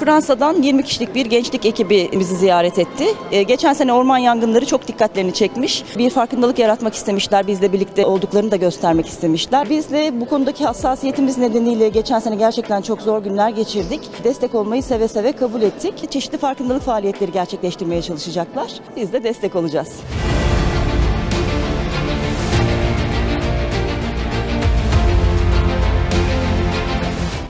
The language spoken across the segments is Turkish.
Fransa'dan 20 kişilik bir gençlik ekibi bizi ziyaret etti. Ee, Geçen sene orman yangınları çok dikkatlerini çekmiş. Bir farkındalık yaratmak istemişler. Bizle birlikte olduklarını da göstermek istemişler. Biz de bu konudaki hassasiyetimiz nedeniyle geçen sene gerçekten çok zor günler geçirdik. Destek olmayı seve seve kabul ettik. Çeşitli farkındalık faaliyetleri gerçekleştirmeye çalışacaklar. Biz de destek olacağız.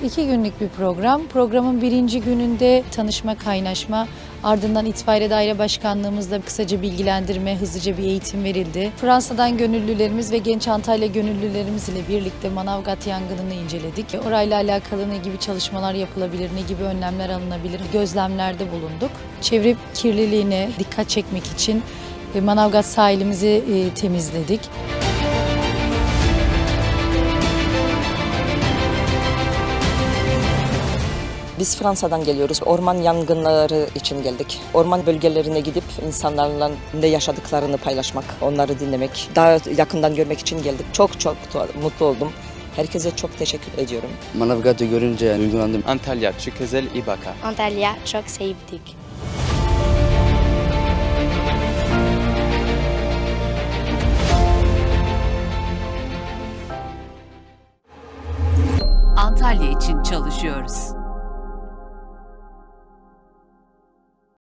İki günlük bir program. Programın birinci gününde tanışma, kaynaşma, ardından itfaiye daire başkanlığımızda kısaca bilgilendirme, hızlıca bir eğitim verildi. Fransa'dan gönüllülerimiz ve Genç Antalya gönüllülerimiz ile birlikte Manavgat yangınını inceledik. Orayla alakalı ne gibi çalışmalar yapılabilir, ne gibi önlemler alınabilir, gözlemlerde bulunduk. Çevre kirliliğine dikkat çekmek için e, Manavgat sahilimizi e, temizledik. Biz Fransa'dan geliyoruz. Orman yangınları için geldik. Orman bölgelerine gidip insanlarla ne yaşadıklarını paylaşmak, onları dinlemek, daha yakından görmek için geldik. Çok çok mutlu oldum. Herkese çok teşekkür ediyorum. Manavgat'ı görünce duygulandım. Antalya Çukezel İbaka. Antalya çok sevdik. Antalya için çalışıyoruz.